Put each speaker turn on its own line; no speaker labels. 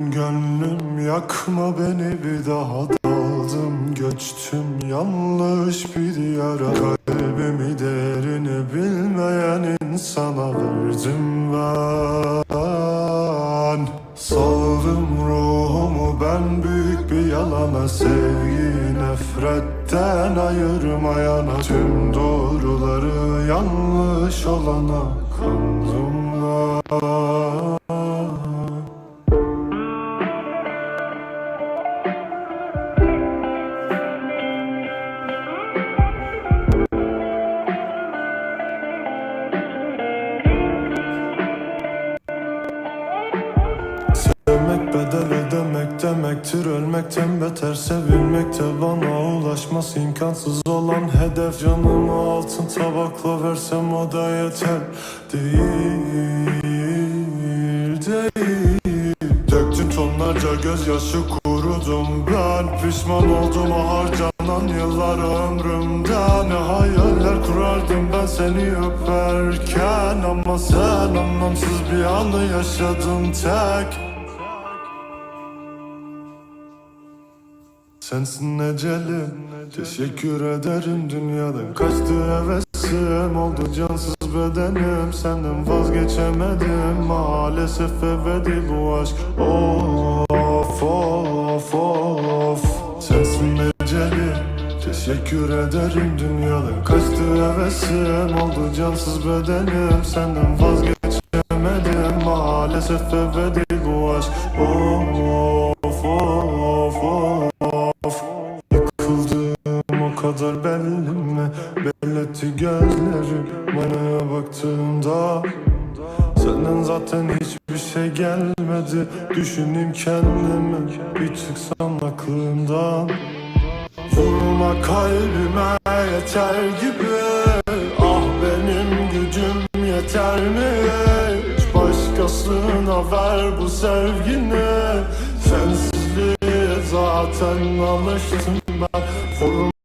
Gönlüm yakma beni bir daha daldım. Göçtüm yanlış bir diyara Kalbimi değerini bilmeyen insana verdim ben. Saldım ruhumu ben büyük bir yalana. Sevgi nefretten ayırmayana. Tüm doğruları yanlış olana kandım Sevmek bedel ödemek demektir. Ölmekten beter sevilmek de bana ulaşması imkansız olan hedef Canımı altın tabakla versem o da yeter. Değil, değil. Döktüm tonlarca gözyaşı kurudum. Ben pişman oldum o harcanan yıllar ömrümden hayaller kurardım ben seni öperken. Ama sen anlamsız bir anı yaşadın tek Sensin ecelim Teşekkür ederim dünyadan Kaçtı hevesim Oldu cansız bedenim. Senden vazgeçemedim Maalesef ebedi bu aşk. Of of of. Sensin ecelim Teşekkür ederim dünyadan Kaçtı hevesim Oldu cansız bedenim. Senden vazgeçemedim Maalesef ebedi bu aşk. Of kadar belli mi? Belletti gözlerim Bana baktığımda Senden zaten hiçbir şey gelmedi. Düşüneyim kendimi Bir çıksam aklımdan. Vurma kalbime yeter gibi. Ah benim gücüm yeter mi? Başkasına ver bu sevgini. Sensizliğe zaten alıştım ben. Vurma